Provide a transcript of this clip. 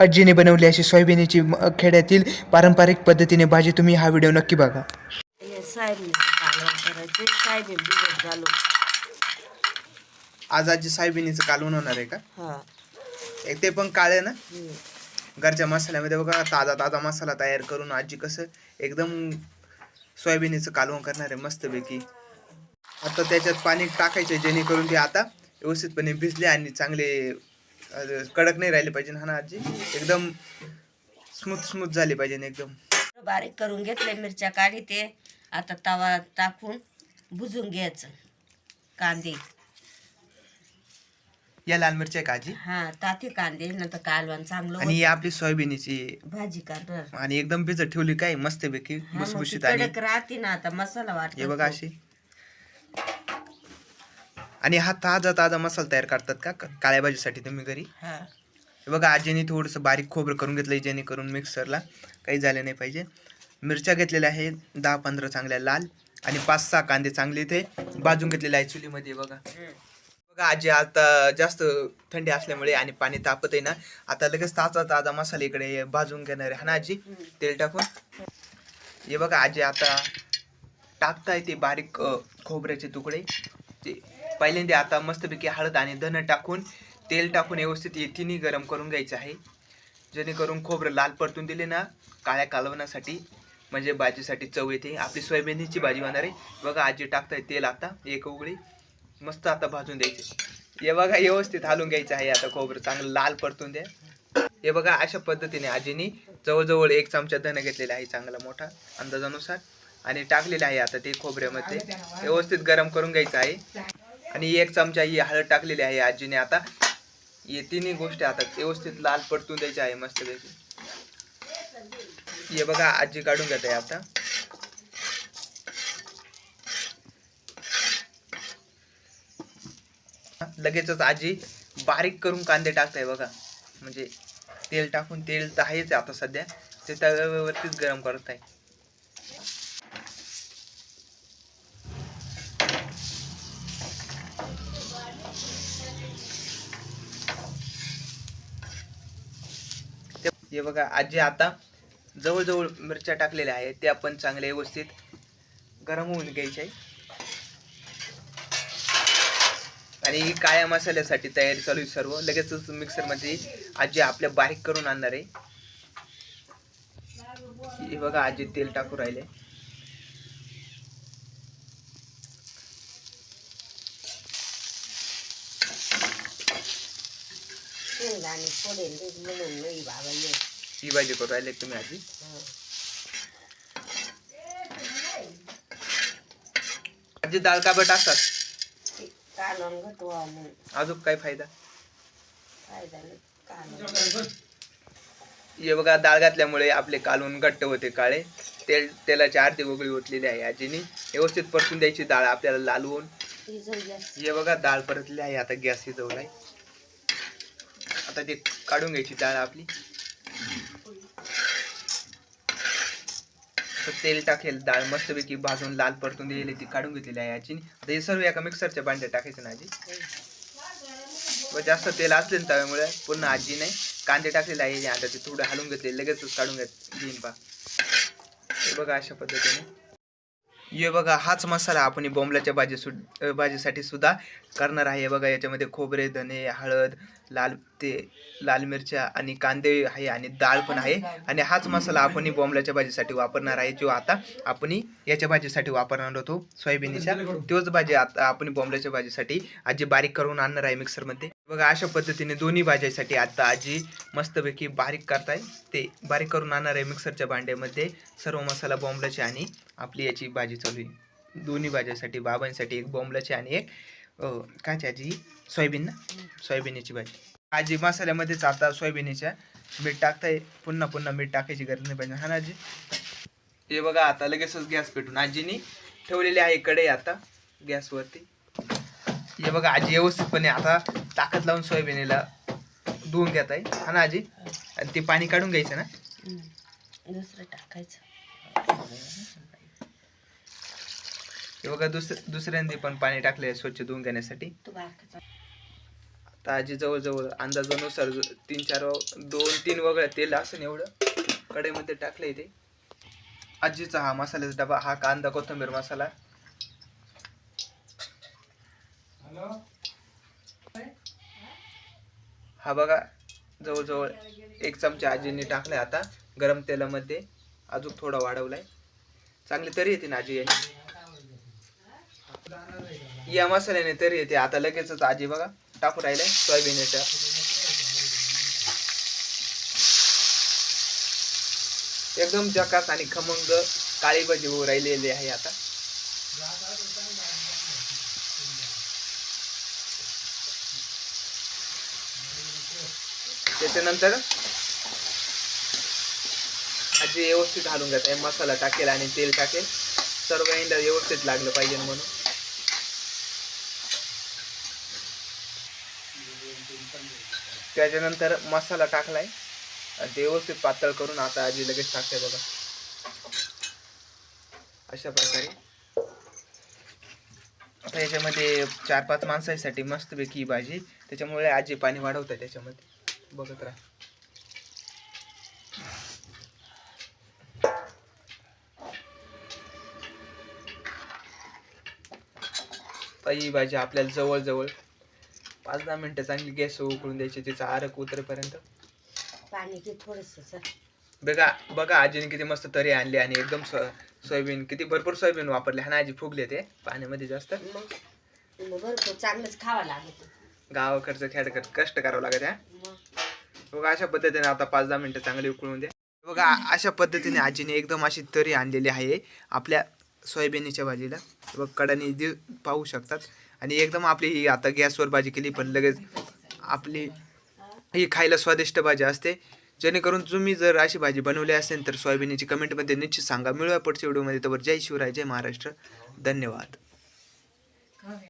आजीने बनवली अशी सोयाबीनची खेड्यातील पारंपरिक पद्धतीने भाजी. तुम्ही हा व्हिडिओ नक्की बघा. हे आज आजी सोयाबीनचं कालवण होणार आहे का? हा. एक ते पण काळे ना. घरच्या मसाल्यामध्ये बघा ताजा ताजा मसाला तयार करून आजी कसं एकदम सोयाबीनचं कालवण करणार आहे मस्तपैकी. आता त्याच्यात पाणी टाकायचे जेणेकरून ते आता व्यवस्थितपणे भिजले आणि चांगले कडक नाही राहिले पाहिजे हा ना आजी. एकदम स्मूथ स्मूथ झाले पाहिजे एकदम. बारीक करून घेतले मिरच्या काढी ते. आता तवा टाकून भुजून घ्यायचं. कांदे. या लाल मिरच्या का आजी? हा ताती कांदे नंतर कालवण चांगलं आणि ही आपली सोयाबीनची. भाजी करणार आणि एकदम भिजत ठेवली काय? मस्तपैकी हा, मग ती भुसभुशीत आणि कडक राहते ना आता मसाला वाटत हे बघा अशी. आणि हा ताजा ताजा मसाला तयार करतात का? काळ्या भाजीसाठी तुम्ही घरी? हा. हे बघा आजीने थोडंसं बारीक खोबरं करून घेतलं जेणेकरून मिक्सरला काही झालं नाही पाहिजे. मिरच्या घेतलेल्या आहेत दहा पंधरा चांगल्या लाल आणि पाच सहा कांदे चांगले ते भाजून घेतलेले आहे चुलीमध्ये बघा. बघा आजी आता जास्त थंडी असल्यामुळे आणि पाणी तापत आहे ना आता लगेच ताजा ताजा मसाला इकडे भाजून घेणार आहे. हा ना आजी. तेल टाकून. हे बघा आजी आता टाकताय ते बारीक खोबऱ्याचे तुकडे. ते पहिल्यांदा आता मस्तपैकी हळद आणि धन टाकून तेल टाकून व्यवस्थित हे तिन्ही गरम करून घ्यायचं आहे. जेणेकरून खोबरं लाल परतून दिले ना काळ्या कालवण्यासाठी म्हणजे भाजीसाठी चव येते. आपली सोयाबीनची भाजी होणार आहे. बघा आजी टाकताय तेल आता एक उघडी मस्त आता भाजून द्यायचे. हे बघा व्यवस्थित हालून घ्यायचं आहे आता खोबरं. चांगलं लाल परतून द्या. हे बघा अशा पद्धतीने आजीनी जवळजवळ एक चमचा धन घेतलेला आहे चांगला मोठा अंदाजानुसार. आणि टाकलेलं आहे आता ते खोबऱ्यामध्ये. व्यवस्थित गरम करून घ्यायचं आहे. आणि एक चमचा ही हळद टाकलेली आहे आजीने आता. हे तिन्ही गोष्टी आता व्यवस्थित लाल परतून द्यायची आहे मस्तपैकी. हे बघा आजी काढून घेत आहे आता. लगेचच आजी बारीक करून कांदे टाकताय बघा. म्हणजे तेल टाकून तेल तर आहेच आता सध्या. ते तव्यावरतीच गरम करत आहे हे बघा आजी आता जवळजवळ मिरच्या टाकलेल्या आहेत त्या आपण चांगल्या व्यवस्थित गरम होऊन घ्यायच्या आणि ही काळ्या मसाल्यासाठी तयारी चालू आहे सर्व. लगेचच मिक्सरमध्ये आजी आपल्या बारीक करून आणणार आहे. हे बघा आजी तेल टाकू राहिले. फोडेल नाही बाबा ये. ही भाजी करू राहिले तुम्ही आजी? हा. आजी डाळ का बरं टाकतात? कालवण म्हणून अजून काय फायदा? कालवण. हे बघा डाळ घातल्यामुळे आपले कालवून घट्ट होते काळे. तेल तेलाची आरती वगळी ओतलेली आहे आजीनी. व्यवस्थित परतून द्यायची डाळ आपल्याला लाल होऊन हे बघा डाळ परतली आहे आता गॅस शिजवलाय. आता ते काढून घ्यायची डाळ आपली. तेल टाकेल डाळ मस्तपैकी भाजून लाल परतून दिलेली ती काढून घेतलेली आहे आजीने आता हे सर्व एका मिक्सरच्या भांड्यात टाकायचं ना आजी व जास्त तेल असले ना तव्यामुळे पुन्हा आजी नाही. कांदे टाकलेले आहे आता ते थोडं हलवून घेतले लगेचच काढून घेत घेईन पा हे बघा अशा पद्धतीने. हे बघा हाच मसाला आपण बोंबलाच्या भाजी सु भाजीसाठी सुद्धा करणार आहे. बघा याच्यामध्ये खोबरे धने हळद लाल ते लाल मिरच्या आणि कांदे आहे आणि डाळ पण आहे. आणि हाच मसाला आपण बोंबलाच्या भाजीसाठी वापरणार आहे. जो आता आपण याच्या भाजीसाठी वापरणार होतो सोयाबीनच्या. तोच भाजी आता आपण बोंबलाच्या भाजीसाठी आजी बारीक करून आणणार आहे मिक्सरमध्ये बघा अशा पद्धतीने दोन्ही भाज्यासाठी आता आजी मस्तपैकी बारीक करताय. ते बारीक करून आणणार आहे मिक्सरच्या भांड्यामध्ये. सर्व मसाला बॉम्बलाची आणि आपली याची भाजी चालू आहे. दोन्ही भाज्यासाठी बाबांसाठी एक बोंबलाची आणि एक काची कायची आजी? सोयाबीन ना? सोयाबीनची भाजी. आजी मसाल्यामध्येच आता सोयाबीनच्या मीठ टाकताय. पुन्हा पुन्हा मीठ टाकायची गरज नाही पाहिजे हा ना आजी? हे बघा आता लगेचच गॅस पेटून आजीनी ठेवलेली आहे कढई आता. गॅसवरती. हे बघा आजी व्यवस्थितपणे आता ताकद लावून सोयाबीनला धुवून घेत आहे. हा ना आजी? आणि ते पाणी काढून घ्यायचं ना. दुसरं टाकायचं. हे बघा दुसऱ्या दुसऱ्यांदा पण पाणी टाकले स्वच्छ धुवून घेण्यासाठी. तू बारकाचा तर आजी जवळजवळ अंदाजानुसार तीन चार दोन तीन वगळ्या तेल असं एवढं. कढईमध्ये टाकलंय ते. आजीचा हा मसाल्याचा डबा हा कांदा कोथिंबीर मसाला. हा बघा जवळजवळ एक चमचा आजीने टाकलाय आता गरम तेलामध्ये. अजून थोडा वाढवलाय. चांगली तरी येते ना आजी यांनी या मसाल्याने तरी येते. आता लगेचच आजी बघा टाकू राहिलाय सोयाबीनच्या एकदम जकास आणि खमंग काळी भाजी होऊ राहिलेली आहे आता. त्याच्यानंतर आजी व्यवस्थित घालून घेत. आहे मसाला टाकेल आणि तेल टाकेल. सर्व इंडा व्यवस्थित लागलं पाहिजे म्हणून. त्याच्यानंतर मसाला टाकलाय. आणि ते व्यवस्थित पातळ करून आता आजी लगेच टाकते बघा. अशा प्रकारे. आता याच्यामध्ये चार पाच माणसांसाठी मस्तपैकी भाजी. त्याच्यामुळे आजी पाणी वाढवत त्याच्यामध्ये. बघत राहा. ही भाजी आपल्याला जवळजवळ पाच दहा मिनिटं चांगली गॅस उकळून द्यायची तिचा आरक उतरेपर्यंत. पाणी ते थोडस बघा बघा आजीने किती मस्त तरी आणली आणि एकदम सो सोयाबीन किती भरपूर सोयाबीन वापरले. हा ना आजी फुगले ते पाण्यामध्ये जास्त. भरपूर चांगलंच खावं लागत गावाकडचं खेडकड कष्ट करावं लागत आहे. बघा अशा पद्धतीने आता पाच दहा मिनटं चांगली उकळून द्या. बघा अशा पद्धतीने आजीने एकदम अशी तरी आणलेली आहे. आपल्या सोयाबीनच्या भाजीला. बघ कडाने दे पाहू शकतात. आणि एकदम आपली ही आता गॅसवर भाजी केली पण लगेच आपली ही खायला स्वादिष्ट भाजी असते. जेणेकरून तुम्ही जर अशी भाजी बनवली असेल तर सोयाबीनची कमेंटमध्ये निश्चित सांगा. मिळूया पुढच्या व्हिडिओमध्ये तर जय शिवराय जय महाराष्ट्र. धन्यवाद.